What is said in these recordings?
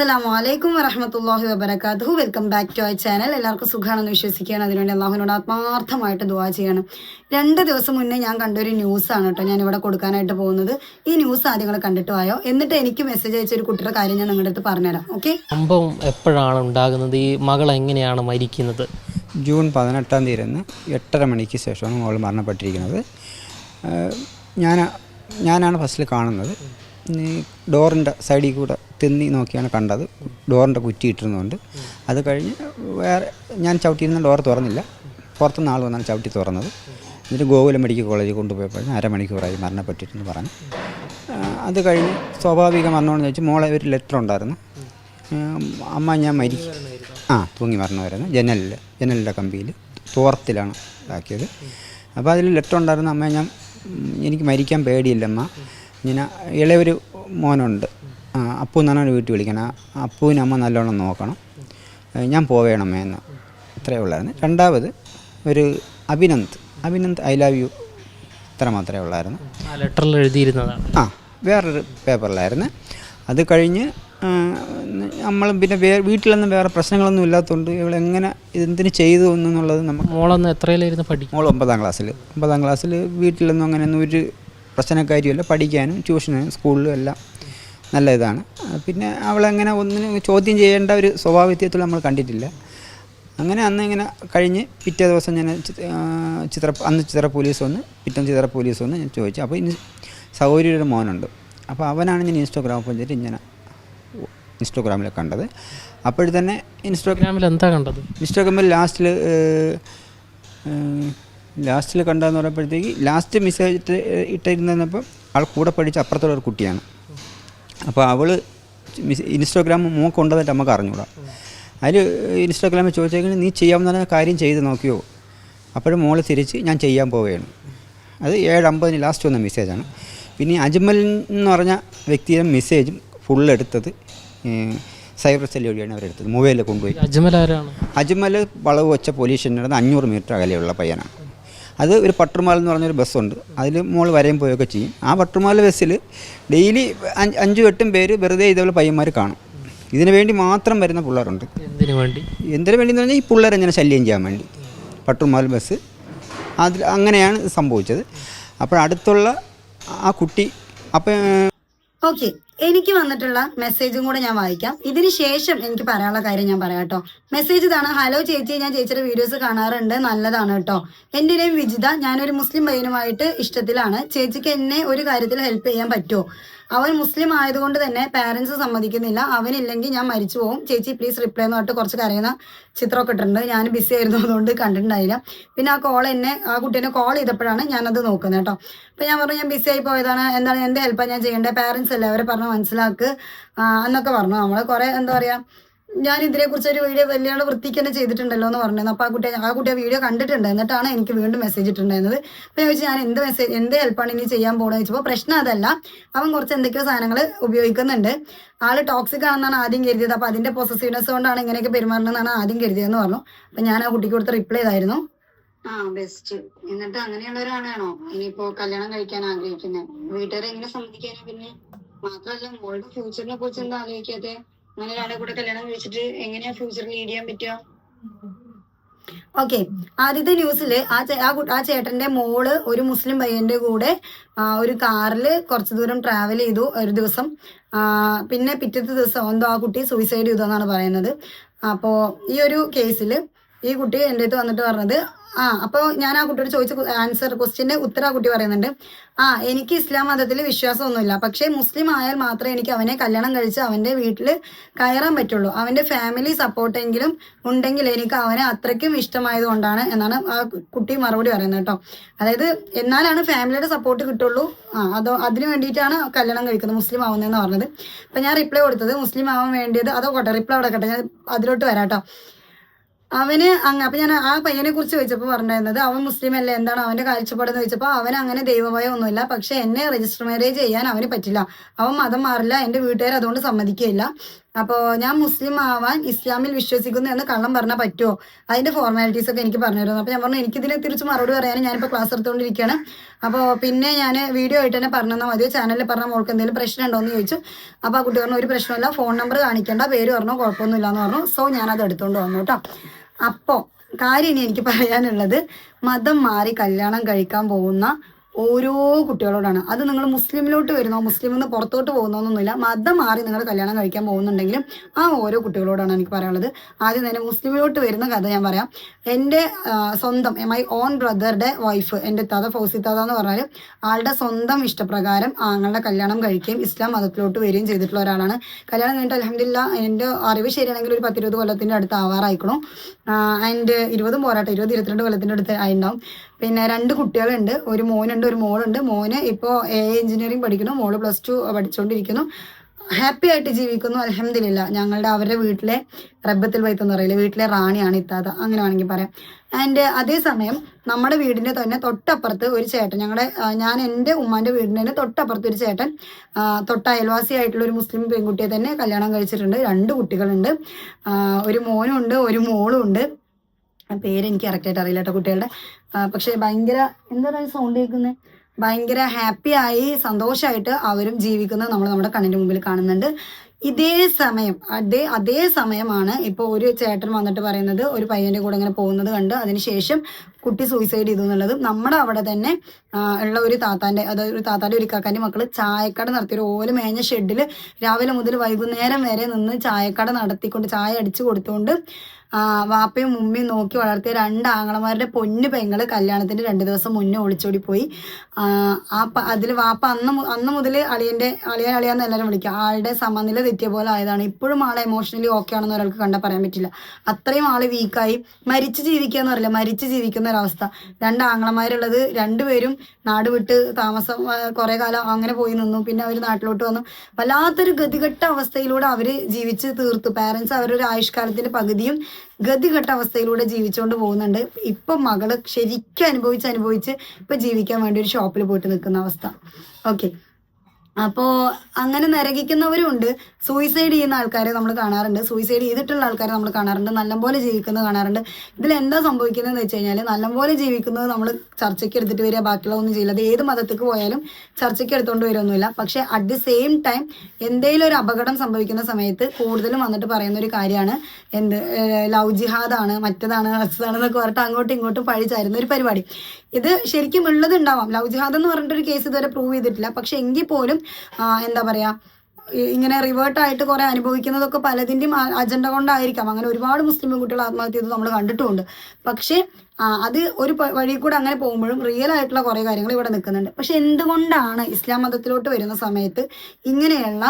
അസ്സലാമു അലൈക്കും വറഹമത്തല്ലാഹി വബർക്കാത്തു welcome back to our channel എല്ലാവർക്കും സുഖമാണെന്ന് വിശ്വസിക്കുകയാണ്. അതിനുവേണ്ടി അള്ളാഹുവിനോട് ആത്മാർത്ഥമായിട്ട് ദുവാ ചെയ്യണം. രണ്ട് ദിവസം മുന്നേ ഞാൻ കണ്ടൊരു ന്യൂസാണ് കേട്ടോ ഞാൻ ഇവിടെ കൊടുക്കാനായിട്ട് പോകുന്നത്. ഈ ന്യൂസ് ആദ്യം നിങ്ങൾ കണ്ടിട്ട് പോയോ എന്നിട്ട് എനിക്ക് മെസ്സേജ് അയച്ച ഒരു കുട്ടിയുടെ കാര്യം ഞാൻ നിങ്ങളുടെ അടുത്ത് പറഞ്ഞുതരാം. ഓക്കെ സംഭവം എപ്പോഴാണ് ഉണ്ടാകുന്നത്? ഈ മകൾ എങ്ങനെയാണ് മരിക്കുന്നത്? ജൂൺ പതിനെട്ടാം തീയതി എട്ടര മണിക്ക് ശേഷമാണ് മകൾ മരണപ്പെട്ടിരിക്കുന്നത്. ഞാൻ ഞാനാണ് ഫസ്റ്റിൽ കാണുന്നത്. ഡോറിന്റെ സൈഡിൽ കൂടെ തിന്നി നോക്കിയാണ് കണ്ടത്. ഡോറിന്റെ കുറ്റി ഇട്ടിരുന്നുണ്ട് അത് കഴിഞ്ഞ് വേറെ ഞാൻ ചവിട്ടിയിരുന്ന ഡോർ തുറന്നില്ല. പുറത്തുനിന്ന് ആൾ വന്നാണ് ചവിട്ടി തുറന്നത്. എന്നിട്ട് ഗോകുലം മെഡിക്കൽ കോളേജിൽ കൊണ്ടുപോയപ്പോൾ അരമണിക്കൂറായി മരണപ്പെട്ടിട്ടെന്ന് പറഞ്ഞു. അത് കഴിഞ്ഞ് സ്വാഭാവിക മരണമെന്ന് ചോദിച്ചു മോളെ ഒരു ലെറ്റർ ഉണ്ടായിരുന്നു. അമ്മ ഞാൻ മരിക്കും ആ തൂങ്ങി മരണമായിരുന്നു. ജനലിൽ ജനലിന്റെ കമ്പിയിൽ തോർത്തിലാണ് ഇതാക്കിയത്. അപ്പോൾ അതിൽ ലെറ്റർ ഉണ്ടായിരുന്നു. അമ്മ ഞാൻ എനിക്ക് മരിക്കാൻ പേടിയില്ല അമ്മ ഇങ്ങനെ ഇളയൊരു മോനുണ്ട്. ആ, അപ്പു എന്നാണ് ഒരു വീട്ടിൽ വിളിക്കണം. അപ്പുവിനെ അമ്മ നല്ലോണം നോക്കണം. ഞാൻ പോവേണമേ എന്ന്. ഇത്രയേ ഉള്ളായിരുന്നു. രണ്ടാമത് ഒരു Abhinand. Abhinand I love you ഇത്ര മാത്രമേ ഉള്ളായിരുന്നു. ലെറ്ററിൽ എഴുതിയിരുന്നതാണ്. ആ വേറൊരു പേപ്പറിലായിരുന്നു. അത് കഴിഞ്ഞ് നമ്മൾ പിന്നെ വേ വീട്ടിലൊന്നും വേറെ പ്രശ്നങ്ങളൊന്നും ഇല്ലാത്തതുകൊണ്ട് ഇവൾ എങ്ങനെ ഇതെന്തിന് ചെയ്തു എന്നുള്ളത് നമുക്ക് മോളൊന്ന് എത്രയിലായിരുന്നു പഠിക്കും മോൾ ഒമ്പതാം ക്ലാസ്സിൽ ഒമ്പതാം ക്ലാസ്സിൽ വീട്ടിലൊന്നും അങ്ങനെയൊന്നും ഒരു പ്രശ്നക്കാരിയല്ല പഠിക്കാനും ട്യൂഷനും സ്കൂളിലും എല്ലാം നല്ല ഇതാണ് പിന്നെ അവളങ്ങനെ ഒന്നിനും ചോദ്യം ചെയ്യേണ്ട ഒരു സ്വഭാവത്തിൽ നമ്മൾ കണ്ടിട്ടില്ല. അങ്ങനെ അന്ന് ഇങ്ങനെ കഴിഞ്ഞ് പിറ്റേ ദിവസം ഞാൻ ചിത്ര അന്ന് ചിത്ര പോലീസ് വന്ന് പിറ്റേ ചിത്ര പോലീസ് വന്ന് ഞാൻ ചോദിച്ചു. അപ്പോൾ ഇനി സൗകര്യയുടെ മോനുണ്ട്. അപ്പോൾ അവനാണ് ഞാൻ ഇൻസ്റ്റാഗ്രാം ചെയ്തിട്ട് ഇങ്ങനെ ഇൻസ്റ്റാഗ്രാമിൽ കണ്ടത്. അപ്പോഴത്തന്നെ ഇൻസ്റ്റാഗ്രാം ഇൻസ്റ്റാഗ്രാമിൽ എന്താ കണ്ടത്? ഇൻസ്റ്റാഗ്രാമിൽ ലാസ്റ്റിൽ ലാസ്റ്റിൽ കണ്ടതെന്ന് പറയുമ്പോഴത്തേക്ക് ലാസ്റ്റ് മെസ്സേജ് ഇട്ട് ഇട്ടിരുന്നപ്പം ആൾ കൂടെ പഠിച്ച അപ്പുറത്തുള്ള ഒരു കുട്ടിയാണ്. അപ്പോൾ അവൾ ഇൻസ്റ്റാഗ്രാം മോക്ക് കൊണ്ടുവന്നിട്ട് നമുക്ക് അറിഞ്ഞൂടാ. അതിൽ ഇൻസ്റ്റാഗ്രാമിൽ ചോദിച്ചെങ്കിൽ നീ ചെയ്യാവുന്ന കാര്യം ചെയ്ത് നോക്കിയോ? അപ്പോഴും മോളെ തിരിച്ച് ഞാൻ ചെയ്യാൻ പോവുകയാണ്. അത് ഏഴ് അമ്പതിന് ലാസ്റ്റ് വന്ന മെസ്സേജാണ് പിന്നെ അജ്മൽ എന്ന് പറഞ്ഞ വ്യക്തിയുടെ മെസ്സേജും ഫുൾ എടുത്തത് സൈബർ സെൽ വഴിയാണ് അവരെടുത്തത്. മൊബൈലിൽ കൊണ്ടുപോയി. അജ്മൽ ആരാണ്? അജ്മൽ വളവ് വെച്ച പോലീസ് സ്റ്റേഷനിൽ അഞ്ഞൂറ് മീറ്റർ അകലെയുള്ള പയ്യനാണ്. അത് ഒരു പട്ടുമാൽ എന്ന് പറഞ്ഞൊരു ബസ്സുണ്ട്. അതിൽ മോൾ വരെയും പോയൊക്കെ ചെയ്യും. ആ പട്ടുമാൽ ബസ്സിൽ ഡെയിലി അഞ്ച് അഞ്ചും എട്ടും പേര് വെറുതെ ഇതേപോലെ പയ്യന്മാർ കാണും. ഇതിനു വേണ്ടി മാത്രം വരുന്ന പിള്ളേരുണ്ട്. എന്തിനു വേണ്ടി? എന്തിനു വേണ്ടി എന്ന് പറഞ്ഞാൽ ഈ പിള്ളേരെ ഇങ്ങനെ ശല്യം ചെയ്യാൻ വേണ്ടി. പട്ടുമാൽ ബസ്. അതിൽ അങ്ങനെയാണ് സംഭവിച്ചത്. അപ്പോൾ അടുത്തുള്ള ആ കുട്ടി അപ്പം ഓക്കെ. എനിക്ക് വന്നിട്ടുള്ള മെസ്സേജും കൂടെ ഞാൻ വായിക്കാം. ഇതിന് ശേഷം എനിക്ക് പറയാനുള്ള കാര്യം ഞാൻ പറയാം കേട്ടോ. മെസ്സേജ് ഇതാണ്. ഹലോ ചേച്ചി ഞാൻ ചേച്ചിയുടെ വീഡിയോസ് കാണാറുണ്ട്. നല്ലതാണ് കേട്ടോ. എന്റെ നെയിം വിജിത. ഞാനൊരു മുസ്ലിം പയ്യനുമായിട്ട് ഇഷ്ടത്തിലാണ്. ചേച്ചിക്ക് എന്നെ ഒരു കാര്യത്തിൽ ഹെൽപ്പ് ചെയ്യാൻ പറ്റുമോ? അവൻ മുസ്ലിം ആയതുകൊണ്ട് തന്നെ പാരൻസ് സമ്മതിക്കുന്നില്ല. അവനില്ലെങ്കിൽ ഞാൻ മരിച്ചു പോകും ചേച്ചി പ്ലീസ് റിപ്ലൈ എന്ന് പറഞ്ഞിട്ട് കുറച്ച് കരയുന്ന ചിത്രമൊക്കെ ഇട്ടിട്ടുണ്ട്. ഞാൻ ബിസി ആയിരുന്നു അതുകൊണ്ട് കണ്ടിട്ടുണ്ടായില്ല. പിന്നെ ആ കോൾ എന്നെ ആ കുട്ടീനെ കോൾ ചെയ്തപ്പോഴാണ് ഞാനത് നോക്കുന്നത് കേട്ടോ. അപ്പൊ ഞാൻ പറഞ്ഞു ഞാൻ ബിസി ആയി പോയതാണ്. എന്താണ് എന്ത് ഹെൽപ്പാണ് ഞാൻ ചെയ്യേണ്ടത്? പാരൻസ് അല്ലേ? അവരെ പറഞ്ഞ് മനസ്സിലാക്ക്. എന്നൊക്കെ പറഞ്ഞു. നമ്മൾ കുറെ എന്താ പറയാ ഞാൻ ഇതിനെ കുറിച്ച് ഒരു വീഡിയോ വലിയ വൃത്തിക്ക് തന്നെ ചെയ്തിട്ടുണ്ടല്ലോ എന്ന് പറഞ്ഞു അപ്പൊ ആ കുട്ടി ആ കുട്ടി ആ വീഡിയോ കണ്ടിട്ടുണ്ട്. എന്നിട്ടാണ് എനിക്ക് വീണ്ടും മെസ്സേജ് ഇട്ടുണ്ടായിരുന്നത് അപ്പൊ ഞാൻ ചോദിച്ചു ഞാൻ എന്ത് മെസ്സേജ് എന്ത് ഹെൽപ്പാണ് ഇനി ചെയ്യാൻ പോകണമെന്ന് ചോദിച്ചപ്പോൾ പ്രശ്നം അതല്ല. അവൻ കുറച്ച് എന്തൊക്കെയോ സാധനങ്ങൾ ഉപയോഗിക്കുന്നുണ്ട്. ആൾ ടോക്സിക് ആണെന്നാണ് ആദ്യം കരുതിയത്. അപ്പൊ അതിന്റെ പൊസസീവ്നെസ് കൊണ്ടാണ് ഇങ്ങനെയൊക്കെ പെരുമാറുന്നതെന്നാണ് ആദ്യം കരുതിയതെന്ന് പറഞ്ഞു. അപ്പൊ ഞാൻ ആ കുട്ടിക്ക് കൊടുത്ത് റിപ്ലൈ ചെയ്തായിരുന്നു. ആ ബെസ്റ്റ് എന്നിട്ട് അങ്ങനെയുള്ള ഒരാളാണോ ഇനിയിപ്പോ കല്യാണം കഴിക്കാൻ ആഗ്രഹിക്കുന്നത് വീട്ടുകാരെ എങ്ങനെ സമ്മതിക്കാനോ പിന്നെ? മാത്രല്ല മോളുടെ ഫ്യൂച്ചറിനെ കുറിച്ച് എന്താ ആലോചിക്കാതെ അങ്ങനെ ഒരാളെ കൂടെ കല്യാണം കഴിച്ചിട്ട് എങ്ങനെയാ ഫ്യൂച്ചർ ലീഡ് ചെയ്യാൻ പറ്റുക? ഓക്കെ ആദ്യത്തെ ന്യൂസിൽ ആ ആ ചേട്ടന്റെ മോൾ ഒരു മുസ്ലിം പയ്യന്റെ കൂടെ ഒരു കാറിൽ കുറച്ചു ദൂരം ട്രാവൽ ചെയ്തു ഒരു ദിവസം. പിന്നെ പിറ്റത്തെ ദിവസം എന്തോ ആ കുട്ടി സൂയിസൈഡ് ചെയ്തു എന്നാണ് പറയുന്നത്. അപ്പോ ഈ ഒരു കേസിൽ ഈ കുട്ടി എന്റെ അടുത്ത് വന്നിട്ട് പറഞ്ഞത് ആ അപ്പോൾ ഞാൻ ആ കുട്ടിയോട് ചോദിച്ച ആൻസർ ക്വസ്റ്റ്യന്റെ ഉത്തരം ആ കുട്ടി പറയുന്നുണ്ട്. ആ എനിക്ക് ഇസ്ലാം മതത്തിൽ വിശ്വാസമൊന്നുമില്ല. പക്ഷേ മുസ്ലിം ആയാൽ മാത്രമേ എനിക്ക് അവനെ കല്യാണം കഴിച്ച് അവന്റെ വീട്ടിൽ കയറാൻ പറ്റുള്ളൂ. അവന്റെ ഫാമിലി സപ്പോർട്ടെങ്കിലും ഉണ്ടെങ്കിൽ എനിക്ക് അവനെ അത്രയ്ക്കും ഇഷ്ടമായതുകൊണ്ടാണ് എന്നാണ് ആ കുട്ടി മറുപടി പറയുന്നത് കേട്ടോ. അതായത് എന്നാലാണ് ഫാമിലിയുടെ സപ്പോർട്ട് കിട്ടുള്ളൂ. ആ അതോ അതിന് വേണ്ടിയിട്ടാണ് കല്യാണം കഴിക്കുന്നത് മുസ്ലിം ആവുന്നതെന്ന് പറഞ്ഞത്. അപ്പം ഞാൻ റിപ്ലൈ കൊടുത്തത് മുസ്ലിം ആവാൻ വേണ്ടിയത് അതോ കോട്ടെ റിപ്ലൈ അവിടെ കേട്ടോ. ഞാൻ അതിലോട്ട് വരാം കേട്ടോ. അവന് അങ്ങ് അപ്പൊ ഞാൻ ആ പയ്യനെ കുറിച്ച് ചോദിച്ചപ്പോൾ പറഞ്ഞിരുന്നത് അവൻ മുസ്ലിം അല്ലേ എന്താണ് അവന്റെ കാഴ്ചപ്പാടെന്ന് ചോദിച്ചപ്പോൾ അവൻ അങ്ങനെ ദൈവഭയം ഒന്നുമില്ല പക്ഷെ എന്നെ രജിസ്റ്റർ മാരേജ് ചെയ്യാൻ അവന് പറ്റില്ല. അവൻ മതം മാറില്ല എന്റെ വീട്ടുകാർ അതുകൊണ്ട് സമ്മതിക്കുകയില്ല. അപ്പോൾ ഞാൻ മുസ്ലിം ആവാൻ ഇസ്ലാമിൽ വിശ്വസിക്കുന്നു എന്ന് കള്ളം പറഞ്ഞാൽ പറ്റുമോ അതിന്റെ ഫോർമാലിറ്റീസ് ഒക്കെ എനിക്ക് പറഞ്ഞു തരുന്നു. അപ്പോൾ ഞാൻ പറഞ്ഞു എനിക്കിതിനെ തിരിച്ച് മറുപടി പറയാനും ഞാനിപ്പോൾ ക്ലാസ് എടുത്തുകൊണ്ടിരിക്കുകയാണ് അപ്പോൾ പിന്നെ ഞാൻ വീഡിയോ ആയിട്ട് തന്നെ പറഞ്ഞാൽ മതിയോ ചാനലിൽ പറഞ്ഞ മോൾക്ക് എന്തെങ്കിലും പ്രശ്നം ഉണ്ടോ എന്ന് ചോദിച്ചു. അപ്പോൾ ആ കുട്ടി പറഞ്ഞു ഒരു പ്രശ്നമില്ല ഫോൺ നമ്പർ കാണിക്കേണ്ട പേര് പറഞ്ഞു കുഴപ്പമൊന്നുമില്ല എന്ന് പറഞ്ഞു. സോ ഞാനത് എടുത്തുകൊണ്ട് വന്നു കേട്ടോ അപ്പോൾ കാര്യം എനിക്ക് പറയാനുള്ളത് മതം മാറി കല്യാണം കഴിക്കാൻ പോകുന്ന ഓരോ കുട്ടികളോടാണ്. അത് നിങ്ങൾ മുസ്ലിമിലോട്ട് വരുന്നോ മുസ്ലിം നിന്ന് പുറത്തോട്ട് പോകുന്നോന്നൊന്നുമില്ല മതം മാറി നിങ്ങൾ കല്യാണം കഴിക്കാൻ പോകുന്നുണ്ടെങ്കിലും ആ ഓരോ കുട്ടികളോടാണ് എനിക്ക് പറയാനുള്ളത്. ആദ്യം തന്നെ മുസ്ലിമിലോട്ട് വരുന്ന കഥ ഞാൻ പറയാം. എന്റെ സ്വന്തം മൈ ഓൺ ബ്രദറുടെ വൈഫ് എന്റെ തത ഫൗസി തത എന്ന് പറഞ്ഞാൽ ആളുടെ സ്വന്തം ഇഷ്ടപ്രകാരം ആങ്ങളുടെ കല്യാണം കഴിക്കുകയും ഇസ്ലാം മതത്തിലോട്ട് വരികയും ചെയ്തിട്ടുള്ള ഒരാളാണ്. കല്യാണം കഴിഞ്ഞിട്ട് അലഹമില്ല എന്റെ അറിവ് ശരിയാണെങ്കിൽ ഒരു പത്തിരുപത് കൊല്ലത്തിന്റെ അടുത്ത് ആവാറായിക്കണം. ആൻഡ് ഇരുപതും പോരാട്ടെ ഇരുപത് ഇരുപത്തിരണ്ട് കൊല്ലത്തിന്റെ അടുത്ത് ആയിട്ടുണ്ടാവും പിന്നെ രണ്ട് കുട്ടികളുണ്ട്. ഒരു മോനുണ്ട് ഒരു മോളുണ്ട്. മോന് ഇപ്പോൾ എ എഞ്ചിനീയറിംഗ് പഠിക്കുന്നു. മോൾ പ്ലസ് ടു പഠിച്ചുകൊണ്ടിരിക്കുന്നു ഹാപ്പി ആയിട്ട് ജീവിക്കുന്നു. അലഹമില്ല ഞങ്ങളുടെ അവരുടെ വീട്ടിലെ റബ്ബത്തിൽ വൈത്ത് എന്ന് പറയില്ല? വീട്ടിലെ റാണിയാണ് ഇത്താത്ത. അങ്ങനെ വേണമെങ്കിൽ പറയാം ആൻഡ് അതേസമയം നമ്മുടെ വീടിന്റെ തന്നെ തൊട്ടപ്പുറത്ത് ഒരു ചേട്ടൻ ഞങ്ങളുടെ ഞാൻ എന്റെ ഉമ്മാന്റെ വീടിന്റെ തന്നെ തൊട്ടപ്പുറത്ത് ഒരു ചേട്ടൻ തൊട്ട അയൽവാസിയായിട്ടുള്ള ഒരു മുസ്ലിം പെൺകുട്ടിയെ തന്നെ കല്യാണം കഴിച്ചിട്ടുണ്ട്. രണ്ട് കുട്ടികളുണ്ട്. ഒരു മോനും ഉണ്ട് ഒരു മോളും ഉണ്ട്. പേര് എനിക്ക് കറക്റ്റായിട്ട് അറിയില്ല കേട്ടോ കുട്ടികളുടെ. പക്ഷേ ഭയങ്കര എന്താ പറയുക സൗണ്ട് കേൾക്കുന്നത് ഭയങ്കര ആയി സന്തോഷമായിട്ട് അവരും ജീവിക്കുന്നത് നമ്മൾ നമ്മുടെ കണ്ണിന്റെ മുമ്പിൽ കാണുന്നുണ്ട്. ഇതേ സമയം അതേ അതേ സമയമാണ് ഇപ്പോൾ ഒരു ചേട്ടൻ വന്നിട്ട് പറയുന്നത് ഒരു പയ്യന്റെ കൂടെ ഇങ്ങനെ പോകുന്നത് കണ്ട്. അതിനുശേഷം കുട്ടി സൂയിസൈഡ് ചെയ്തു എന്നുള്ളത് നമ്മുടെ അവിടെ തന്നെ ഉള്ള ഒരു താത്താന്റെ അതായത് ഒരു താത്താന്റെ ഒരു കാക്കാന്റെ മക്കൾ ചായക്കട നടത്തി ഒരു ഓല മേഞ്ഞ ഷെഡിൽ രാവിലെ മുതൽ വൈകുന്നേരം വരെ നിന്ന് ചായക്കട നടത്തിക്കൊണ്ട് ചായ അടിച്ചു കൊടുത്തുകൊണ്ട് വാപ്പയും ഉമ്മയും നോക്കി വളർത്തിയ രണ്ട് ആങ്ങളമാരുടെ പൊന്നു പെങ്ങൾ കല്യാണത്തിന്റെ രണ്ട് ദിവസം മുന്നേ ഒളിച്ചോടി പോയി. ആ, അതിൽ വാപ്പ അന്ന് അന്ന് മുതൽ അളിയന്റെ അളിയൻ അളിയാന്ന് എല്ലാവരും വിളിക്കുക ആളുടെ സമനില തെറ്റിയ പോലെ ആയതാണ്. ഇപ്പോഴും ആളെ എമോഷണലി ഓക്കെ ആണെന്ന് ഒരാൾക്ക് കണ്ടാൽ പറയാൻ പറ്റില്ല. അത്രയും ആൾ വീക്കായി മരിച്ചു ജീവിക്കുക എന്ന് പറയില്ല. മരിച്ചു ജീവിക്കുന്ന ഒരവസ്ഥ രണ്ട് ആങ്ങളമാരുള്ളത് രണ്ടുപേരും നാട് വിട്ട് താമസം കുറെ കാലം അങ്ങനെ പോയി നിന്നു. പിന്നെ അവർ നാട്ടിലോട്ട് വന്നു. വല്ലാത്തൊരു ഗതികെട്ട അവസ്ഥയിലൂടെ അവർ ജീവിച്ച് തീർത്തു. പാരൻസ് അവരൊരു ആയുഷ്കാലത്തിന്റെ പകുതിയും ഗതികെട്ട അവസ്ഥയിലൂടെ ജീവിച്ചുകൊണ്ട് പോകുന്നുണ്ട്. ഇപ്പൊ മകൾ ശരിക്കും അനുഭവിച്ച് അനുഭവിച്ച് ഇപ്പൊ ജീവിക്കാൻ വേണ്ടി ഒരു ഷോപ്പിൽ പോയിട്ട് നിൽക്കുന്ന അവസ്ഥ. ഓക്കെ അപ്പോ അങ്ങനെ നരകിക്കുന്നവരും ഉണ്ട് സൂയിസൈഡ് ചെയ്യുന്ന ആൾക്കാരെ നമ്മൾ കാണാറുണ്ട്. സൂയിസൈഡ് ചെയ്തിട്ടുള്ള ആൾക്കാരെ നമ്മൾ കാണാറുണ്ട്. നല്ലപോലെ ജീവിക്കുന്നത് കാണാറുണ്ട്. ഇതിൽ എന്താ സംഭവിക്കുന്നതെന്ന് വെച്ച് കഴിഞ്ഞാൽ നല്ലപോലെ ജീവിക്കുന്നത് നമ്മൾ ചർച്ചയ്ക്ക് എടുത്തിട്ട് വരിക ബാക്കിയുള്ള ഒന്നും ചെയ്യില്ല. അത് ഏത് മതത്തേക്ക് പോയാലും ചർച്ചയ്ക്ക് എടുത്തുകൊണ്ട് വരുമൊന്നുമില്ല പക്ഷെ അറ്റ് ദി സെയിം ടൈം എന്തെങ്കിലും ഒരു അപകടം സംഭവിക്കുന്ന സമയത്ത് കൂടുതലും വന്നിട്ട് പറയുന്ന ഒരു കാര്യമാണ്. എന്ത് ലവ് ജിഹാദാണ് മറ്റതാണ് അതാണ് എന്നൊക്കെ പറഞ്ഞിട്ട് അങ്ങോട്ടും ഇങ്ങോട്ടും പഴിച്ചായിരുന്ന ഒരു പരിപാടി. ഇത് ശരിക്കും ഉള്ളത് ഉണ്ടാവാം. ലവ് ജിഹാദ് എന്ന് പറഞ്ഞിട്ടൊരു കേസ് ഇതുവരെ പ്രൂവ് ചെയ്തിട്ടില്ല. പക്ഷെ എങ്കിൽ പോലും എന്താ പറയുക ഇങ്ങനെ റിവേർട്ടായിട്ട് കുറെ അനുഭവിക്കുന്നതൊക്കെ പലതിന്റെയും അജണ്ട കൊണ്ടായിരിക്കാം. അങ്ങനെ ഒരുപാട് മുസ്ലിം പെൺകുട്ടികൾ ആത്മഹത്യ ചെയ്ത് നമ്മൾ കണ്ടിട്ടുമുണ്ട്. പക്ഷേ അത് ഒരു വഴി കൂടെ അങ്ങനെ പോകുമ്പോഴും റിയൽ ആയിട്ടുള്ള കുറേ കാര്യങ്ങൾ ഇവിടെ നിൽക്കുന്നുണ്ട്. പക്ഷെ എന്തുകൊണ്ടാണ് ഇസ്ലാം മതത്തിലോട്ട് വരുന്ന സമയത്ത് ഇങ്ങനെയുള്ള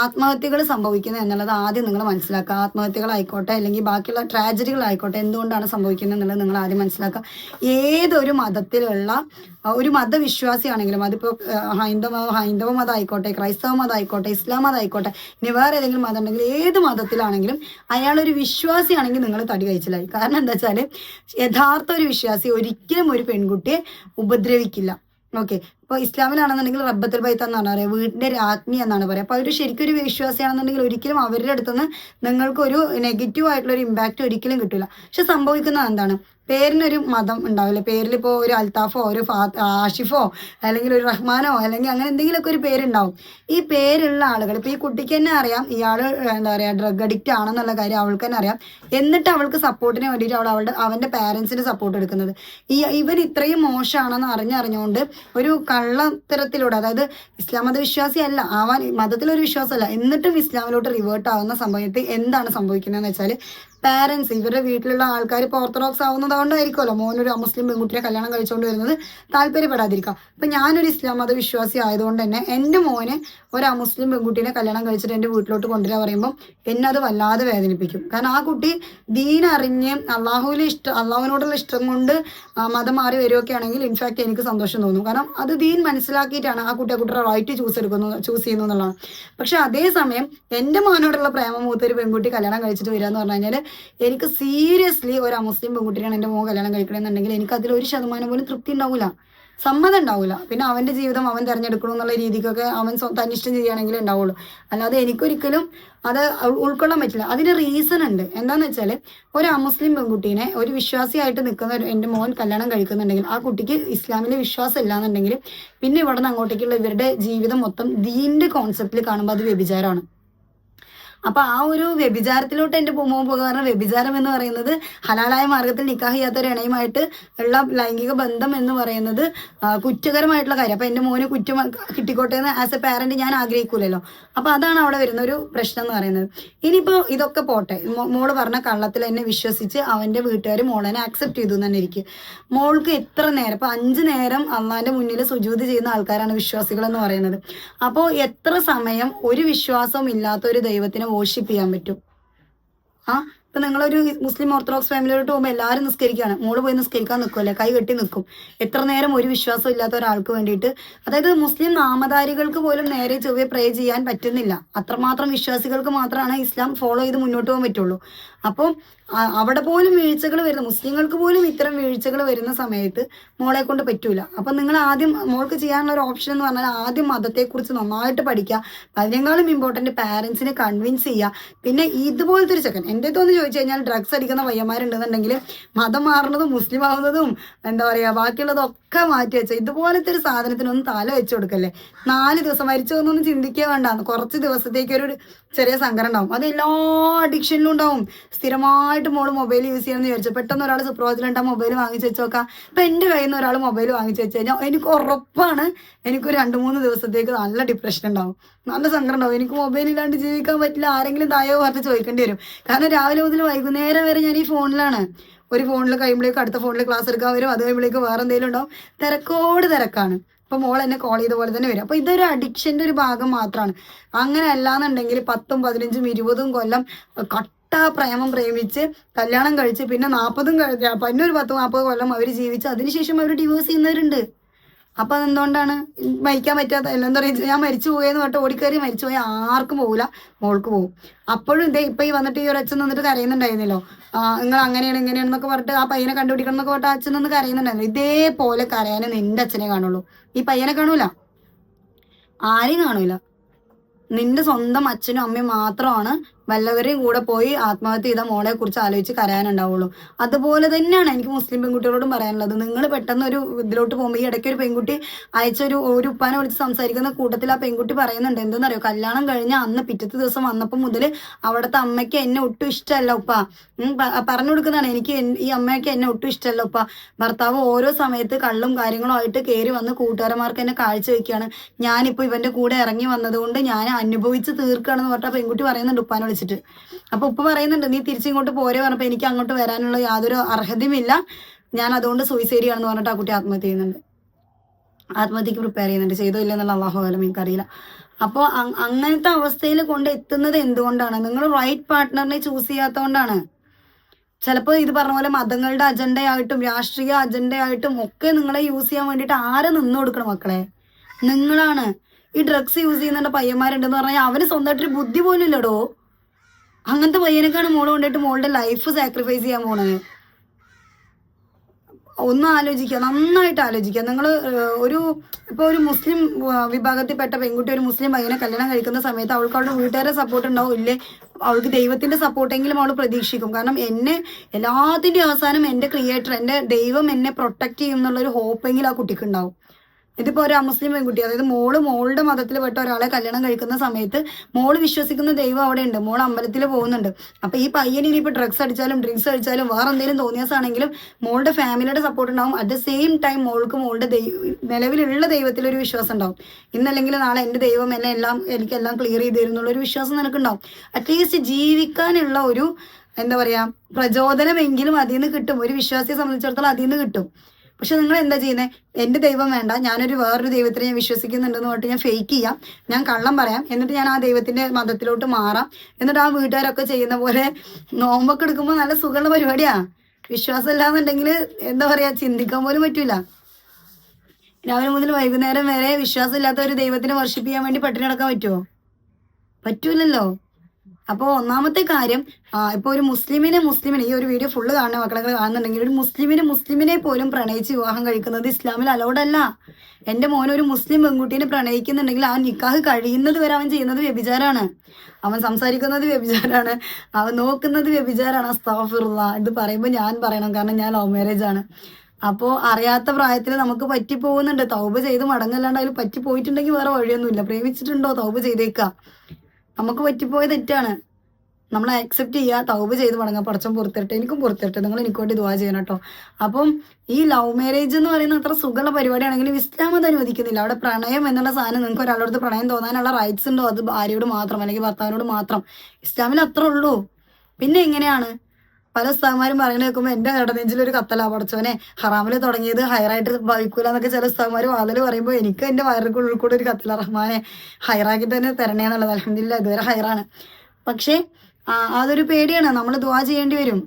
ആത്മഹത്യകൾ സംഭവിക്കുന്നത് എന്നുള്ളത് ആദ്യം നിങ്ങൾ മനസ്സിലാക്കുക. ആത്മഹത്യകളായിക്കോട്ടെ അല്ലെങ്കിൽ ബാക്കിയുള്ള ട്രാജഡികളായിക്കോട്ടെ എന്തുകൊണ്ടാണ് സംഭവിക്കുന്നത് എന്നുള്ളത് നിങ്ങൾ ആദ്യം മനസ്സിലാക്കുക. ഏതൊരു മതത്തിലുള്ള ഒരു മതവിശ്വാസിയാണെങ്കിലും അതിപ്പോൾ ഹൈന്ദവ ഹൈന്ദവ മതമായിക്കോട്ടെ ക്രൈസ്തവ മതമായിക്കോട്ടെ ഇസ്ലാം മതമായിക്കോട്ടെ ഇനി വേറെ ഏതെങ്കിലും മതം ഉണ്ടെങ്കിൽ ഏത് മതത്തിലാണെങ്കിലും അയാളൊരു വിശ്വാസിയാണെങ്കിൽ നിങ്ങൾ തടി കഴിച്ചിലായി. കാരണം എന്താ വെച്ചാൽ യഥാർത്ഥ ഒരു വിശ്വാസി ഒരിക്കലും ഒരു പെൺകുട്ടിയെ ഉപദ്രവിക്കില്ല. ഓക്കെ ഇപ്പോൾ ഇസ്ലാമിലാണെന്നുണ്ടെങ്കിൽ റബ്ബത്തുൽ ബൈത്ത് എന്നാണ് പറയുക. വീടിന്റെ രാജ്ഞി എന്നാണ് പറയുക. അപ്പോൾ അവർ ശരിക്കും ഒരു വിശ്വാസിയാണെന്നുണ്ടെങ്കിൽ ഒരിക്കലും അവരുടെ അടുത്തുനിന്ന് നിങ്ങൾക്ക് ഒരു നെഗറ്റീവ് ആയിട്ടുള്ള ഒരു ഇമ്പാക്റ്റ് ഒരിക്കലും കിട്ടില്ല പക്ഷെ സംഭവിക്കുന്നത് എന്താണ്? പേരിനൊരു മതം ഉണ്ടാവില്ല. പേരിൽ ഇപ്പോൾ ഒരു അൽത്താഫോ ഒരു ഫാ ആഷിഫോ അല്ലെങ്കിൽ ഒരു റഹ്മാനോ അല്ലെങ്കിൽ അങ്ങനെ എന്തെങ്കിലുമൊക്കെ ഒരു പേരുണ്ടാവും. ഈ പേരുള്ള ആളുകൾ ഇപ്പോൾ ഈ കുട്ടിക്ക് തന്നെ അറിയാം ഇയാൾ എന്താ പറയുക ഡ്രഗ് അഡിക്റ്റ് ആണെന്നുള്ള കാര്യം അവൾക്ക് തന്നെ അറിയാം. എന്നിട്ട് അവൾക്ക് സപ്പോർട്ടിന് വേണ്ടിയിട്ട് അവൾ അവളുടെ അവന്റെ പാരൻസിന് സപ്പോർട്ട് എടുക്കുന്നത്. ഈ ഇവൻ ഇത്രയും മോശമാണെന്ന് അറിഞ്ഞറിഞ്ഞുകൊണ്ട് ഒരു കള്ളത്തരത്തിലൂടെ അതായത് ഇസ്ലാം മതവിശ്വാസിയല്ല ആവാൻ മതത്തിലൊരു വിശ്വാസമല്ല എന്നിട്ടും ഇസ്ലാമിലോട്ട് റിവേർട്ട് ആവുന്ന സമയത്ത് എന്താണ് സംഭവിക്കുന്നതെന്ന് വെച്ചാൽ പാരൻസ് ഇവരുടെ വീട്ടിലുള്ള ആൾക്കാർ ഇപ്പോൾ ഓർത്തഡോക്സ് ആവുന്നതുകൊണ്ടായിരിക്കുമല്ലോ മോനൊരു മുസ്ലിം പെൺകുട്ടിയെ കല്യാണം കഴിച്ചുകൊണ്ട് വരുന്നത് താല്പര്യപ്പെടാതിരിക്കാം. അപ്പം ഞാനൊരു ഇസ്ലാം മത വിശ്വാസി ആയതുകൊണ്ട് തന്നെ എന്റെ മോനെ ഒരു മുസ്ലിം പെൺകുട്ടീനെ കല്യാണം കഴിച്ചിട്ട് എന്റെ വീട്ടിലോട്ട് കൊണ്ടുവരാൻ പറയുമ്പോൾ എന്നെ അത് വല്ലാതെ വേദനിപ്പിക്കും. കാരണം ആ കുട്ടി ദീൻ അറിഞ്ഞ് അള്ളാഹുവിലെ ഇഷ്ടം അള്ളാഹുവിനോടുള്ള ഇഷ്ടം കൊണ്ട് മതം മാറി വരികയൊക്കെ ആണെങ്കിൽ ഇൻഫാക്ട് എനിക്ക് സന്തോഷം തോന്നും. കാരണം അത് ദീൻ മനസ്സിലാക്കിയിട്ടാണ് ആ കുട്ടിയെ കുട്ടിയുടെ റൈറ്റ് ചൂസ് എടുക്കുന്നു ചൂസ് ചെയ്യുന്നു എന്നുള്ളതാണ്. പക്ഷെ അതേസമയം എന്റെ മോനോടുള്ള പ്രേമം മൂത്ത ഒരു പെൺകുട്ടി കല്യാണം കഴിച്ചിട്ട് വരിക എന്ന് പറഞ്ഞു കഴിഞ്ഞാൽ എനിക്ക് സീരിയസ്ലി ഒരു അമുസ്ലിം പെൺകുട്ടിയാണ് എന്റെ മോൻ കല്യാണം കഴിക്കണമെന്നുണ്ടെങ്കിൽ എനിക്ക് അതിൽ ഒരു ശതമാനം പോലും തൃപ്തി ഉണ്ടാവില്ല സമ്മതം ഉണ്ടാവില്ല പിന്നെ അവന്റെ ജീവിതം അവൻ തിരഞ്ഞെടുക്കണം എന്നുള്ള രീതിക്കൊക്കെ അവൻ തന്നിഷ്ടം ചെയ്യുകയാണെങ്കിലേ ഉണ്ടാവുള്ളൂ. അല്ലാതെ എനിക്കൊരിക്കലും അത് ഉൾക്കൊള്ളാൻ പറ്റില്ല. അതിന് റീസൺ ഉണ്ട്. എന്താന്ന് വെച്ചാൽ ഒരു അമുസ്ലിം പെൺകുട്ടീനെ ഒരു വിശ്വാസിയായിട്ട് നിൽക്കുന്ന ഒരു എന്റെ മോൻ കല്യാണം കഴിക്കുന്നുണ്ടെങ്കിൽ ആ കുട്ടിക്ക് ഇസ്ലാമിലെ വിശ്വാസം ഇല്ലാന്നുണ്ടെങ്കിൽ പിന്നെ ഇവിടെ നിന്ന് അങ്ങോട്ടേക്കുള്ള ഇവരുടെ ജീവിതം മൊത്തം ദീന്റെ കോൺസെപ്റ്റിൽ കാണുമ്പോൾ അത് വ്യഭിചാരമാണ്. അപ്പൊ ആ ഒരു വ്യഭിചാരത്തിലോട്ട് എന്റെ പോകുമ്പോൾ പോകുക കാരണം വ്യഭിചാരം എന്ന് പറയുന്നത് ഹലാലായ മാർഗത്തിൽ നിക്കാഹ് ചെയ്യാത്ത ഒരു ഇണയുമായിട്ട് ഉള്ള ലൈംഗിക ബന്ധം എന്ന് പറയുന്നത് കുറ്റകരമായിട്ടുള്ള കാര്യം. അപ്പൊ എന്റെ മോന് കുറ്റം കിട്ടിക്കോട്ടെ എന്ന് ആസ് എ പാരന്റ് ഞാൻ ആഗ്രഹിക്കൂലല്ലോ. അപ്പൊ അതാണ് അവിടെ വരുന്ന ഒരു പ്രശ്നം എന്ന് പറയുന്നത്. ഇനിയിപ്പോ ഇതൊക്കെ പോട്ടെ. മോൾ പറഞ്ഞ കള്ളത്തിൽ എന്നെ വിശ്വസിച്ച് അവന്റെ വീട്ടുകാർ മോളനെ ആക്സെപ്റ്റ് ചെയ്തു തന്നെ ഇരിക്കും. മോൾക്ക് എത്ര നേരം ഇപ്പൊ അഞ്ചു നേരം അള്ളാന്റെ മുന്നിൽ സുജൂതി ചെയ്യുന്ന ആൾക്കാരാണ് വിശ്വാസികൾ എന്ന് പറയുന്നത്. അപ്പോൾ എത്ര സമയം ഒരു വിശ്വാസവും ഇല്ലാത്ത ഒരു ദൈവത്തിനെ വോഷിപ്പ് ചെയ്യാൻ പറ്റും. ആ ഇപ്പൊ നിങ്ങളൊരു മുസ്ലിം ഓർത്തഡോക്സ് ഫാമിലിയോട് പോകുമ്പോൾ എല്ലാവരും നിസ്കരിക്കുകയാണ് മോൾ പോയി നിസ്കരിക്കാൻ നിൽക്കുമല്ലേ കൈ കെട്ടി നിൽക്കും എത്ര നേരം ഒരു വിശ്വാസം ഇല്ലാത്ത ഒരാൾക്ക് വേണ്ടിയിട്ട്. അതായത് മുസ്ലിം നാമധാരികൾക്ക് പോലും നേരെ ചൊവ്വെ പ്രേ ചെയ്യാൻ പറ്റുന്നില്ല. അത്രമാത്രം വിശ്വാസികൾക്ക് മാത്രമാണ് ഇസ്ലാം ഫോളോ ചെയ്ത് മുന്നോട്ട് പോകാൻ പറ്റുള്ളൂ. അപ്പോൾ അവിടെ പോലും വീഴ്ചകൾ വരുന്ന മുസ്ലിങ്ങൾക്ക് പോലും ഇത്തരം വീഴ്ചകൾ വരുന്ന സമയത്ത് മോളെ കൊണ്ട് പറ്റൂല. അപ്പൊ നിങ്ങൾ ആദ്യം മോൾക്ക് ചെയ്യാനുള്ള ഒരു ഓപ്ഷൻ എന്ന് പറഞ്ഞാൽ ആദ്യം മതത്തെക്കുറിച്ച് നന്നായിട്ട് പഠിക്കുക. അതിനേക്കാളും ഇമ്പോർട്ടന്റ് പാരന്റ്സിനെ കൺവിൻസ് ചെയ്യുക. പിന്നെ ഇതുപോലത്തെ ഒരു ചെക്കൻ എന്റെ അടുത്തൊന്ന് ചോദിച്ചു കഴിഞ്ഞാൽ ഡ്രഗ്സ് അടിക്കുന്ന പയ്യന്മാരുണ്ടെന്നുണ്ടെങ്കിൽ മതം മാറുന്നതും മുസ്ലിം ആവുന്നതും എന്താ പറയാ ബാക്കിയുള്ളതും ഒക്കെ മാറ്റി വെച്ച. ഇതുപോലത്തെ ഒരു സാധനത്തിനൊന്നും തല വെച്ചു കൊടുക്കല്ലേ? നാല് ദിവസം മരിച്ചു മരിച്ചതൊന്നും ചിന്തിക്കുക വേണ്ട. കുറച്ച് ദിവസത്തേക്ക് ഒരു ചെറിയ സങ്കടം ഉണ്ടാവും. അത് എല്ലാ അഡിക്ഷനിലും ഉണ്ടാവും. സ്ഥിരമായിട്ട് മോൾ മൊബൈൽ യൂസ് ചെയ്യാമെന്ന് വിചാരിച്ചു. പെട്ടെന്ന് ഒരാൾ സുപ്രഭാതത്തിലുണ്ടാ മൊബൈൽ വാങ്ങിച്ചു വെച്ചോക്കാം ഇപ്പൊ എന്റെ കയ്യിൽ നിന്ന് ഒരാൾ മൊബൈൽ വാങ്ങിച്ചു വെച്ച് കഴിഞ്ഞാൽ എനിക്ക് ഉറപ്പാണ് എനിക്ക് രണ്ട് മൂന്ന് ദിവസത്തേക്ക് നല്ല ഡിപ്രഷൻ ഉണ്ടാവും. നല്ല സങ്കടം ഉണ്ടാവും. എനിക്ക് മൊബൈൽ ഇല്ലാണ്ട് ജീവിക്കാൻ പറ്റില്ല. ആരെങ്കിലും തായോ പറഞ്ഞ് ചോദിക്കേണ്ടി വരും. കാരണം രാവിലെ മുതൽ വൈകുന്നേരം വരെ ഞാൻ ഈ ഫോണിലാണ് ഒരു ഫോണിൽ കഴിയുമ്പോഴേക്കും അടുത്ത ഫോണിൽ ക്ലാസ് എടുക്കാൻ വരും. അത് കഴിയുമ്പോഴേക്കും വേറെ എന്തെങ്കിലും ഉണ്ടാവും. തിരക്കോട് തിരക്കാണ്. അപ്പോൾ മോൾ എന്നെ കോൾ ചെയ്ത പോലെ തന്നെ വരും. അപ്പൊ ഇതൊരു അഡിക്ഷന്റെ ഒരു ഭാഗം മാത്രമാണ് അങ്ങനെ അല്ലാന്നുണ്ടെങ്കിൽ പത്തും പതിനഞ്ചും ഇരുപതും കൊല്ലം കട്ട പ്രേമം പ്രേമിച്ച് കല്യാണം കഴിച്ച് പിന്നെ നാൽപ്പതും പിന്നെ ഒരു പത്ത് നാൽപ്പത് കൊല്ലം അവർ ജീവിച്ച് അതിനുശേഷം അവർ ഡിവോഴ്സ് ചെയ്യുന്നവരുണ്ട്. അപ്പൊ അതെന്തുകൊണ്ടാണ്? മരിക്കാൻ പറ്റാത്ത എന്താ പറയുക ഞാൻ മരിച്ചു പോയെന്ന് പറഞ്ഞിട്ട് ഓടിക്കയറി മരിച്ചു പോയാൽ ആർക്കും പോകില്ല മോൾക്ക് പോകും അപ്പോഴും ഇതേ ഇപ്പൊ ഈ വന്നിട്ട് ഈ ഒരു അച്ഛൻ നിന്നിട്ട് കരയുന്നുണ്ടായിരുന്നല്ലോ നിങ്ങൾ അങ്ങനെയാണ് ഇങ്ങനെയാണെന്നൊക്കെ പറഞ്ഞിട്ട് ആ പയ്യനെ കണ്ടുപിടിക്കണം എന്നൊക്കെ പറഞ്ഞിട്ട് അച്ഛൻ നിന്ന് കരയുന്നുണ്ടായിരുന്നു. ഇതേപോലെ കരയാനും നിന്റെ അച്ഛനെ കാണുള്ളൂ. ഈ പയ്യനെ കാണൂല? ആരെയും കാണൂല. നിന്റെ സ്വന്തം അച്ഛനും അമ്മയും മാത്രമാണ് വല്ലവരെയും കൂടെ പോയി ആത്മഹത്യ ചെയ്ത മോളെ കുറിച്ച് ആലോചിച്ച് കരയാനുണ്ടാവുള്ളൂ. അതുപോലെ തന്നെയാണ് എനിക്ക് മുസ്ലിം പെൺകുട്ടികളോടും പറയാനുള്ളത്. നിങ്ങൾ പെട്ടെന്ന് ഒരു ഇതിലോട്ട് പോകുമ്പോൾ ഈ ഇടയ്ക്ക് ഒരു പെൺകുട്ടി അയച്ച ഒരു ഒരു ഉപ്പാനെ വിളിച്ച് സംസാരിക്കുന്ന കൂട്ടത്തിൽ ആ പെൺകുട്ടി പറയുന്നുണ്ട് എന്തെന്നറിയോ? കല്യാണം കഴിഞ്ഞ അന്ന് പിറ്റത്തെ ദിവസം വന്നപ്പോൾ മുതൽ അവിടുത്തെ അമ്മയ്ക്ക് എന്നെ ഒട്ടും ഇഷ്ടമല്ല ഉപ്പ. പറഞ്ഞു കൊടുക്കുന്നതാണ്. എനിക്ക് ഈ അമ്മയ്ക്ക് എന്നെ ഒട്ടും ഇഷ്ടമല്ല ഉപ്പ. ഭർത്താവ് ഓരോ സമയത്ത് കള്ളും കാര്യങ്ങളും ആയിട്ട് കയറി വന്ന് കൂട്ടുകാരന്മാർക്ക് എന്നെ കാഴ്ച വെക്കുകയാണ്. ഞാനിപ്പോ ഇവന്റെ കൂടെ ഇറങ്ങി വന്നതുകൊണ്ട് ഞാൻ അനുഭവിച്ച് തീർക്കുകയാണെന്ന് പറഞ്ഞിട്ട് ആ പെൺകുട്ടി പറയുന്നുണ്ട് ഉപ്പാനെ വിളിച്ചിട്ട്. അപ്പൊ ഉപ്പ പറയുന്നുണ്ട് നീ തിരിച്ചിങ്ങോട്ട് പോരെ പറഞ്ഞപ്പോ എനിക്ക് അങ്ങോട്ട് വരാനുള്ള യാതൊരു അർഹതയുമില്ല. ഞാൻ അതുകൊണ്ട് സൂയിസൈഡ് ചെയ്യണമെന്ന് പറഞ്ഞിട്ട് ആ കുട്ടി ആത്മഹത്യ ചെയ്യുന്നുണ്ട്. ആത്മഹത്യക്ക് പ്രിപ്പയർ ചെയ്യുന്നുണ്ട്. ചെയ്തോ ഇല്ലെന്നുള്ള എന്നുള്ള ആലം എനിക്കറിയില്ല. അപ്പോൾ അങ്ങനത്തെ അവസ്ഥയിൽ കൊണ്ട് എത്തുന്നത് എന്തുകൊണ്ടാണ്? നിങ്ങൾ റൈറ്റ് പാർട്ട്ണറിനെ ചൂസ് ചെയ്യാത്തതുകൊണ്ടാണ് ചിലപ്പോൾ ഇത് പറഞ്ഞ പോലെ മതങ്ങളുടെ അജണ്ടയായിട്ടും രാഷ്ട്രീയ അജണ്ടയായിട്ടും ഒക്കെ നിങ്ങളെ യൂസ് ചെയ്യാൻ വേണ്ടിയിട്ട് ആരെ നിന്ന് കൊടുക്കണം മക്കളെ? നിങ്ങളാണ്. ഈ ഡ്രഗ്സ് യൂസ് ചെയ്യുന്ന പയ്യന്മാരുണ്ടെന്ന് പറഞ്ഞാൽ അവന് സ്വന്തമായിട്ടൊരു ബുദ്ധി പോലും ഇല്ലടോ അങ്ങനത്തെ പയ്യനൊക്കെയാണ് മോൾ കൊണ്ടിട്ട് മോളുടെ ലൈഫ് സാക്രിഫൈസ് ചെയ്യാൻ പോണത്. ഒന്ന് ആലോചിക്കുക നന്നായിട്ട് ആലോചിക്കുക. നിങ്ങൾ ഒരു ഇപ്പോൾ ഒരു മുസ്ലിം വിഭാഗത്തിൽപ്പെട്ട പെൺകുട്ടി ഒരു മുസ്ലിം പയ്യനെ കല്യാണം കഴിക്കുന്ന സമയത്ത് അവൾക്ക് അവളുടെ വീട്ടുകാരെ സപ്പോർട്ട് ഉണ്ടാവും. ഇല്ലേ? അവൾക്ക് ദൈവത്തിന്റെ സപ്പോർട്ടെങ്കിലും അവൾ പ്രതീക്ഷിക്കും. കാരണം എന്നെ എല്ലാത്തിന്റെയും അവസാനം എന്റെ ക്രിയേറ്റർ എന്റെ ദൈവം എന്നെ പ്രൊട്ടക്ട് ചെയ്യും എന്നുള്ളൊരു ഹോപ്പെങ്കിലും ആ കുട്ടിക്ക് ഉണ്ടാവും. ഇതിപ്പോ ഒരു അമുസ്ലിം പെൺകുട്ടി അതായത് മോൾ മോളുടെ മതത്തിൽ പെട്ട ഒരാളെ കല്യാണം കഴിക്കുന്ന സമയത്ത് മോൾ വിശ്വസിക്കുന്ന ദൈവം അവിടെ ഉണ്ട് മോൾ അമ്പലത്തിൽ പോകുന്നുണ്ട്. അപ്പൊ ഈ പയ്യന് ഇനിയിപ്പോ ഡ്രഗ്സ് അടിച്ചാലും ഡ്രിങ്ക്സ് അടിച്ചാലും വേറെ എന്തെങ്കിലും തോന്നിയാസാണെങ്കിലും മോളുടെ ഫാമിലിയുടെ സപ്പോർട്ട് ഉണ്ടാവും. അറ്റ് ദ സെയിം ടൈം മോൾക്ക് മോളുടെ ദൈവ നിലവിലുള്ള ദൈവത്തിൽ ഒരു വിശ്വാസം ഉണ്ടാവും. ഇന്നല്ലെങ്കിൽ നാളെ എന്റെ ദൈവം എന്നെ എല്ലാം എനിക്ക് എല്ലാം ക്ലിയർ ചെയ്ത് തരുന്നുള്ള ഒരു വിശ്വാസം നിനക്കുണ്ടാവും. അറ്റ്ലീസ്റ്റ് ജീവിക്കാനുള്ള ഒരു എന്താ പറയാ പ്രചോദനമെങ്കിലും അതിൽ നിന്ന് കിട്ടും. ഒരു വിശ്വാസിയെ സംബന്ധിച്ചിടത്തോളം അതിൽ നിന്ന് കിട്ടും. പക്ഷെ നിങ്ങൾ എന്താ ചെയ്യുന്നത് എന്റെ ദൈവം വേണ്ട. ഞാനൊരു വേറൊരു ദൈവത്തിനെ ഞാൻ വിശ്വസിക്കുന്നുണ്ടെന്ന് പറഞ്ഞിട്ട് ഞാൻ ഫേക്ക് ചെയ്യാം. ഞാൻ കള്ളം പറയാം. എന്നിട്ട് ഞാൻ ആ ദൈവത്തിന്റെ മതത്തിലോട്ട് മാറാം. എന്നിട്ട് ആ വീട്ടുകാരൊക്കെ ചെയ്യുന്ന പോലെ നോമ്പൊക്കെ എടുക്കുമ്പോൾ നല്ല സുഖമുള്ള പരിപാടിയാ. വിശ്വാസം ഇല്ലാന്നുണ്ടെങ്കിൽ എന്താ പറയാ ചിന്തിക്കാൻ പോലും പറ്റൂല. രാവിലെ മുതൽ വൈകുന്നേരം വരെ വിശ്വാസം ഇല്ലാത്ത ഒരു ദൈവത്തിനെ വർഷിപ്പ് ചെയ്യാൻ വേണ്ടി പട്ടിണി നടക്കാൻ പറ്റുമോ പറ്റൂലല്ലോ. അപ്പോൾ ഒന്നാമത്തെ കാര്യം ഇപ്പൊ ഒരു മുസ്ലിമിനെ മുസ്ലിമിനെ ഈ ഒരു വീഡിയോ ഫുള്ള് കാണുന്ന മക്കളെ കാണുന്നുണ്ടെങ്കിൽ ഒരു മുസ്ലിമിനെ മുസ്ലിമിനെ പോലും പ്രണയിച്ച് വിവാഹം കഴിക്കുന്നത് ഇസ്ലാമിൽ അലൗഡ് അല്ല. എന്റെ മോൻ ഒരു മുസ്ലിം പെൺകുട്ടീനെ പ്രണയിക്കുന്നുണ്ടെങ്കിൽ ആ നിക്കാഹ് കഴിയുന്നത് വരെ അവൻ ചെയ്യുന്നത് വ്യഭിചാരാണ്. അവൻ സംസാരിക്കുന്നത് വ്യഭിചാരാണ്. അവൻ നോക്കുന്നത് വ്യഭിചാരാണ്. അസ്താഫിറുള്ള ഇത് പറയുമ്പോൾ ഞാൻ പറയണം. കാരണം ഞാൻ ലവ് മാരേജ് ആണ്. അപ്പോൾ അറിയാത്ത പ്രായത്തിൽ നമുക്ക് പറ്റി പറ്റിപ്പോകുന്നുണ്ട്. തൗബ ചെയ്ത് മടങ്ങല്ലാണ്ട് അതിൽ പറ്റിപ്പോയിട്ടുണ്ടെങ്കിൽ വേറെ വഴിയൊന്നുമില്ല. പ്രേമിച്ചിട്ടുണ്ടോ? തൗബ ചെയ്തേക്കാം. നമുക്ക് പറ്റിപ്പോയ തെറ്റാണ്. നമ്മൾ ആക്സെപ്റ്റ് ചെയ്യുക തൗബ ചെയ്ത് മടങ്ങാം പടച്ചം പുറത്തിരട്ടെ എനിക്കും പുറത്തിരട്ടെ നിങ്ങൾ എനിക്ക് വേണ്ടി ദുവാ ചെയ്യണം കേട്ടോ. അപ്പം ഈ ലവ് മാരേജ് എന്ന് പറയുന്ന അത്ര സുഖമുള്ള പരിപാടിയാണെങ്കിലും ഇസ്ലാം അത് അനുവദിക്കുന്നില്ല. അവിടെ പ്രണയം എന്നുള്ള സാധനം നിങ്ങൾക്ക് ഒരാളോട് പ്രണയം തോന്നാനുള്ള റൈറ്റ്സ് ഉണ്ടോ? അത് ഭാര്യയോട് മാത്രം അല്ലെങ്കിൽ ഭർത്താവിനോട് മാത്രം. ഇസ്ലാമിൽ അത്ര ഉള്ളൂ. പിന്നെ എങ്ങനെയാണ്? പല ഉസ്താവന്മാരും പറയുന്നത് കേൾക്കുമ്പോൾ എന്റെ ഇടനെഞ്ചിൽ ഒരു കത്തലാ പടച്ചവനെ ഹറാമിൽ തുടങ്ങിയത് ഹയറായിട്ട് ഭവിക്കൂല എന്നൊക്കെ ചില ഉസ്താവന്മാർ വാതിൽ പറയുമ്പോൾ എനിക്ക് എന്റെ വയറുക്കുള്ളിൽ കൂടെ ഒരു കത്തല റഹ്മാനെ. ഹയറാക്കി തന്നെ തരണേ എന്നുള്ളത്. അലഹമില്ല ഇതുവരെ ഹയറാണ് പക്ഷേ അതൊരു പേടിയാണ്. നമ്മൾ ദുവാ ചെയ്യേണ്ടി വരും.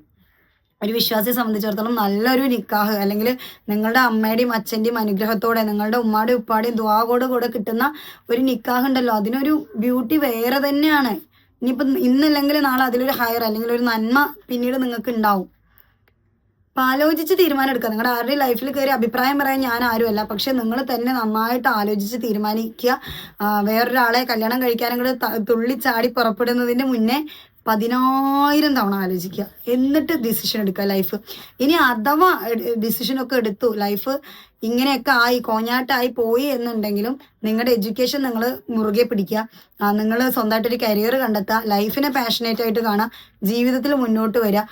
ഒരു വിശ്വാസിയെ സംബന്ധിച്ചിടത്തോളം നല്ലൊരു നിക്കാഹ് അല്ലെങ്കിൽ നിങ്ങളുടെ അമ്മയുടെയും അച്ഛന്റെയും അനുഗ്രഹത്തോടെ നിങ്ങളുടെ ഉമ്മാടെയും ഉപ്പാടെയും ദ്വാകോടെ കൂടെ കിട്ടുന്ന ഒരു നിക്കാഹ് ഉണ്ടല്ലോ. അതിനൊരു ബ്യൂട്ടി വേറെ തന്നെയാണ്. ഇനിയിപ്പം ഇന്നല്ലെങ്കിൽ നാളെ അതിലൊരു ഹയർ അല്ലെങ്കിൽ ഒരു നന്മ പിന്നീട് നിങ്ങൾക്ക് ഉണ്ടാവും. അപ്പൊ ആലോചിച്ച് തീരുമാനം എടുക്കുക നിങ്ങളുടെ ആരുടെയും ലൈഫിൽ കയറി അഭിപ്രായം പറയാൻ ഞാൻ ആരുമല്ല. പക്ഷെ നിങ്ങൾ തന്നെ നന്നായിട്ട് ആലോചിച്ച് തീരുമാനിക്കുക. വേറൊരാളെ കല്യാണം കഴിക്കാനും കൂടെ തുള്ളി ചാടി മുന്നേ പതിനായിരം തവണ ആലോചിക്കുക. എന്നിട്ട് ഡിസിഷൻ എടുക്കുക ലൈഫ് ഇനി അഥവാ ഡിസിഷൻ ഒക്കെ എടുത്തു ലൈഫ് ഇങ്ങനെയൊക്കെ ആയി കോഞ്ഞാട്ടായി പോയി എന്നുണ്ടെങ്കിലും നിങ്ങളുടെ എഡ്യൂക്കേഷൻ നിങ്ങൾ മുറുകെ പിടിക്കുക. നിങ്ങൾ സ്വന്തമായിട്ടൊരു കരിയർ കണ്ടെത്തുക ലൈഫിനെ പാഷനേറ്റ് ആയിട്ട് കാണുക ജീവിതത്തിൽ മുന്നോട്ട് വരിക.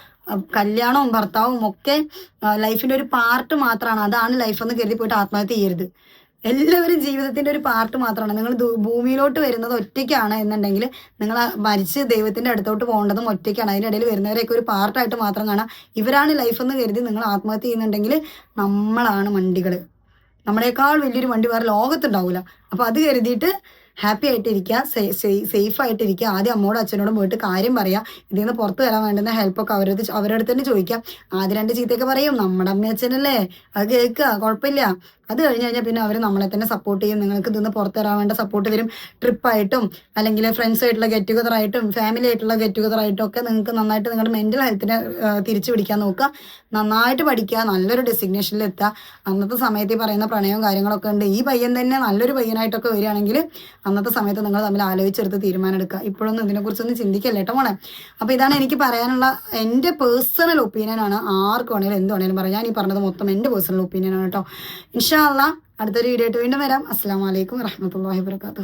കല്യാണവും ഭർത്താവും ഒക്കെ ലൈഫിന്റെ ഒരു പാർട്ട് മാത്രമാണ്. അതാണ് ലൈഫ് എന്ന് കരുതി പോയിട്ട് ആത്മഹത്യ ചെയ്യരുത്. എല്ലാവരും ജീവിതത്തിന്റെ ഒരു പാർട്ട് മാത്രമാണ്. നിങ്ങൾ ഭൂമിയിലോട്ട് വരുന്നത് ഒറ്റയ്ക്കാണ് എന്നുണ്ടെങ്കിൽ നിങ്ങൾ മരിച്ച് ദൈവത്തിന്റെ അടുത്തോട്ട് പോകേണ്ടതും ഒറ്റയ്ക്കാണ്. അതിനിടയിൽ വരുന്നവരെയൊക്കെ ഒരു പാർട്ടായിട്ട് മാത്രം കാണാം. ഇവരാണ് ലൈഫ് എന്ന് കരുതി നിങ്ങൾ ആത്മഹത്യ ചെയ്യുന്നുണ്ടെങ്കിൽ നമ്മളാണ് വണ്ടികൾ നമ്മളെക്കാൾ വലിയൊരു വണ്ടി വേറെ ലോകത്തുണ്ടാവില്ല അപ്പൊ അത് കരുതിയിട്ട് ഹാപ്പി ആയിട്ടിരിക്കുക സേഫ് ആയിട്ടിരിക്കുക. ആദ്യം അമ്മോടും അച്ഛനോടും പോയിട്ട് കാര്യം പറയാം. ഇതിൽ നിന്ന് പുറത്ത് വരാൻ വേണ്ടുന്ന ഹെൽപ്പൊക്കെ അവരടുത്ത് ചോ- അവരുടെ തന്നെ ചോദിക്കാം. ആദ്യം രണ്ട് ചീത്തയൊക്കെ പറയും. നമ്മുടെ അമ്മയച്ഛനല്ലേ? അത് കേൾക്കുക. കുഴപ്പമില്ല. അത് കഴിഞ്ഞ് കഴിഞ്ഞാൽ പിന്നെ അവർ നമ്മളെ തന്നെ സപ്പോർട്ട് ചെയ്യും. നിങ്ങൾക്ക് ഇതിന്ന് പുറത്ത് വരാൻ വേണ്ട സപ്പോർട്ട് തരും ട്രിപ്പായിട്ടും അല്ലെങ്കിൽ ഫ്രണ്ട്സ് ആയിട്ടുള്ള ഗെറ്റ് ടുഗദർ ആയിട്ടും ഫാമിലി ആയിട്ടുള്ള ഗെറ്റ് ടുഗദർ ആയിട്ടും ഒക്കെ നിങ്ങൾക്ക് നന്നായിട്ട് നിങ്ങളുടെ മെന്റൽ ഹെൽത്തിനെ തിരിച്ചു പിടിക്കാൻ നോക്കുക. നന്നായിട്ട് പഠിക്കുക നല്ലൊരു ഡെസിഗ്നേഷനിൽ എത്തുക. അന്നത്തെ സമയത്ത് ഈ പറയുന്ന പ്രണയവും കാര്യങ്ങളൊക്കെ ഉണ്ട്. ഈ പയ്യൻ തന്നെ നല്ലൊരു പയ്യനായിട്ടൊക്കെ വരികയാണെങ്കിൽ അന്നത്തെ സമയത്ത് നിങ്ങൾ തമ്മിൽ ആലോചിച്ചെടുത്ത് തീരുമാനം എടുക്കുക ഇപ്പോഴൊന്നും ഇതിനെക്കുറിച്ചൊന്നും ചിന്തിക്കല്ലേ കേട്ടോ മോളെ? അപ്പോൾ ഇതാണ് എനിക്ക് പറയാനുള്ള എന്റെ പേഴ്സണൽ ഒപ്പീനിയൻ ആണ് ആർക്ക് വേണേലും എന്ത് വേണേലും പറയാം. ഞാൻ ഈ പറഞ്ഞത് മൊത്തം എന്റെ പേഴ്സണൽ ഒപ്പീനിയൻ ആണ് കേട്ടോ ഇൻഷാ അള്ളാ. അടുത്തൊരു വീഡിയോ ആയിട്ട് വീണ്ടും വരാം. അസ്സാം വലൈക്കും വറഹമത്തല്ലാഹി വാബർക്കാത്തു